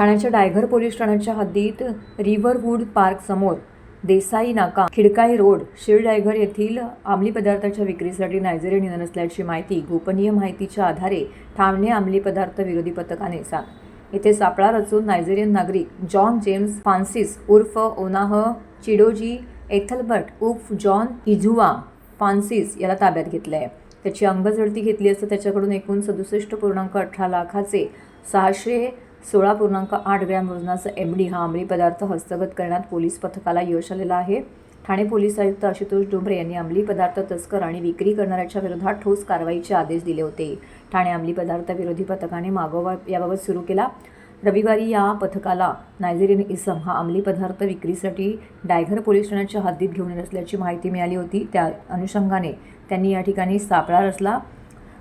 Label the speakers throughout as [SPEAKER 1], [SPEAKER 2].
[SPEAKER 1] ठाण्याच्या डायघर पोलीस ठाण्याच्या हद्दीत रिव्हरवूड पार्कसमोर देसाई नाका खिडकाई रोड शिळ डायघर येथील अंमली पदार्थाच्या विक्रीसाठी नायजेरियन येणार असल्याची माहिती गोपनीय माहितीच्या आधारे ठाणे अंमली पदार्थ विरोधी पथकाने सा येथे सापळा रचून नायजेरियन नागरिक जॉन जेम्स फ्रान्सिस उर्फ ओनाह चिडोजी एथलबर्ट उर्फ जॉन इझुआ फ्रान्सिस याला ताब्यात घेतलं आहे त्याची अंगझडती घेतली असता त्याच्याकडून एकूण सदुसष्ट पूर्णांक अठरा लाखाचे सहाशे सोळा पूर्णांक आठ ग्रॅम वजनाचा एम डी हा अंमली पदार्थ हस्तगत करण्यात पोलीस पथकाला यश आलेलं आहे. ठाणे पोलीस आयुक्त आशुतोष डोंबरे यांनी अंमली पदार्थ तस्कर आणि विक्री करणाऱ्याच्या विरोधात ठोस कारवाईचे आदेश दिले होते. ठाणे अंमली पदार्थ विरोधी पथकाने मागोवा याबाबत सुरू केला. रविवारी या पथकाला नायजेरियन इसम हा अंमली पदार्थ विक्रीसाठी डायघर पोलीस ठाण्याच्या हद्दीत घेऊन येत असल्याची माहिती मिळाली होती. त्या अनुषंगाने त्यांनी या ठिकाणी सापळा रचला.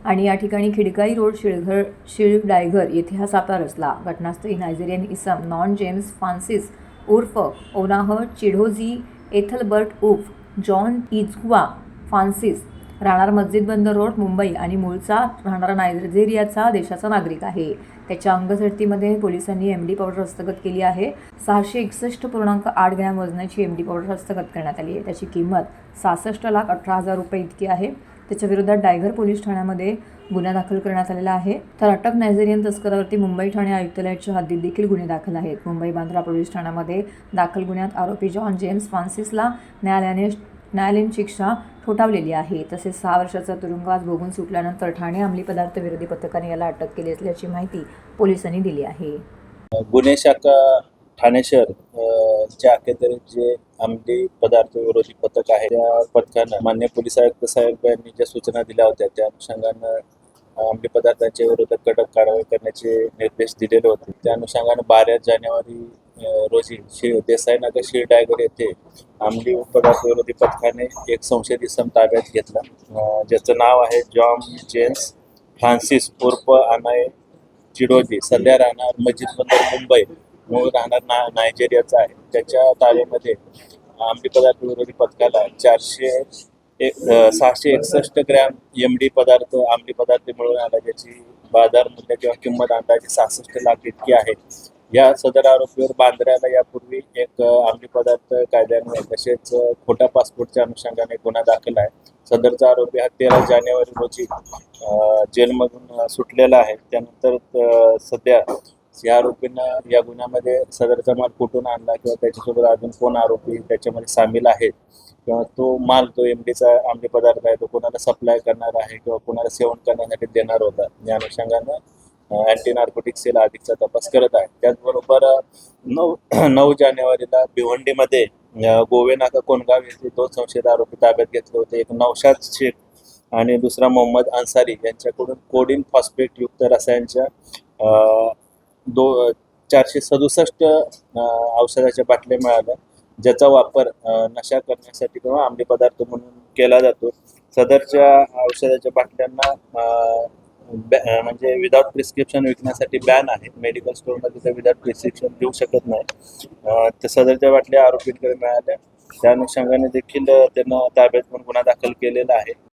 [SPEAKER 1] आणि या ठिकाणी खिडकाई रोड शिळघर शिळ डायघर येथे हा सापळा रचला. घटनास्थळी नायजेरियन इसम नॉन जेम्स फ्रान्सिस उर्फ ओनाह चिढोझी एथलबर्ट उफ जॉन इझुआ फ्रान्सिस राहणार मस्जिद बंदर रोड मुंबई आणि मूळचा राहणारा नायजेरियाचा देशाचा नागरिक आहे. त्याच्या अंगझडतीमध्ये पोलिसांनी एम डी पावडर हस्तगत केली आहे. सहाशे एकसष्ट पूर्णांक आठ ग्रॅम वजनाची एम डी पावडर हस्तगत करण्यात आली आहे. त्याची किंमत सहासष्ट लाख अठरा हजार रुपये इतकी आहे. त्याच्याविरोधात डायघर पोलीस ठाण्यामध्ये गुन्हा दाखल करण्यात आलेला आहे. तर अटक नायजेरियन तस्करावरती मुंबई ठाणे आयुक्तालयाच्या हद्दीत देखील गुन्हे दाखल आहेत. मुंबई बांद्रा पोलीस ठाण्यामध्ये दाखल गुन्ह्यात आरोपी जॉन जेम्स फ्रान्सिसला न्यायालयाने न्यायालयीन शिक्षा ठोठावलेली आहे. तसेच सहा वर्षाचा तुरुंगवास भोगून सुटल्यानंतर ठाणे अंमली पदार्थ विरोधी पथकाने याला अटक केली असल्याची माहिती पोलिसांनी दिली आहे.
[SPEAKER 2] गुन्हे शाखा ठाणे शहर च्या अखेरीत जे अंमली पदार्थ विरोधी पथक आहे त्या पथकानं मान्य पोलीस आयुक्त साहेब यांनी ज्या सूचना दिल्या होत्या त्या अनुषंगानं अंमली पदार्थांच्या विरोधात कडक कारवाई करण्याचे निर्देश दिलेले होते. त्या अनुषंगानं बारा जानेवारी रोजी श्री देसाईनगर श्री डायगर येथे अंमली पदार्थ विरोधी पथकाने एक संशयित इसम ताब्यात घेतला. ज्याचं नाव आहे जॉन जेम्स फ्रान्सिस उर्फ अनाय चिडोजी सध्या राहणार मस्जिद बंदर मुंबई. मूळ राहणार ना नायजेरियाचा आहे. त्याच्या ताब्यामध्ये आंबी पदार्थ विरोधी पथकाला चारशे एक सहाशे एकसष्ट ग्रॅम एम डी पदार्थ आंबी पदार्थ मिळून आला ज्याची बाजार मूल्य किंवा किंमत अंदाजे सहासष्ट लाख इतकी आहे. या सदर आरोपीवर बांद्र्याला यापूर्वी एक आंबी अंमली पदार्थ कायद्यामुळे तसेच खोटा पासपोर्टच्या अनुषंगाने गुन्हा दाखल आहे. सदरचा आरोपी हा तेरा जानेवारी रोजी जेलमधून सुटलेला आहे. त्यानंतर सध्या या आरोपींना या गुन्ह्यामध्ये सदरचा माल कुठून आणला किंवा त्याच्यासोबत अजून कोण आरोपी त्याच्यामध्ये सामील आहेत किंवा तो माल तो एमडीचा डीचा पदार्थ आहे तो कोणाला सप्लाय करणार आहे किंवा कोणाला सेवन करण्यासाठी देणार होता? या अनुषंगानं अँटी नार्कोटिक सेल अधिकचा तपास करत आहे. त्याचबरोबर नऊ नऊ जानेवारीला भिवंडीमध्ये गोवेनाथ कोणगाव येथे दोन संशयित आरोपी ताब्यात घेतले होते. एक नौशाद शेख आणि दुसरा मोहम्मद अन्सारी यांच्याकडून कोडिन फॉस्फेट युक्त रसायनच्या दो चारशे सदुसष्ट औषधाच्या बाटल्या मिळाल्या. ज्याचा वापर नशा करण्यासाठी किंवा आंबे पदार्थ म्हणून केला जातो. सदरच्या औषधाच्या बाटल्यांना बॅ- म्हणजे विदाउट प्रिस्क्रिप्शन विकण्यासाठी बॅन आहे. मेडिकल स्टोअरमध्ये ते विदाउट प्रिस्क्रिप्शन देऊ शकत नाही. तर सदरच्या बाटल्या आरोपींकडे मिळाल्या. त्या अनुषंगाने देखील त्यांना ताब्यात पण गुन्हा दाखल केलेला आहे.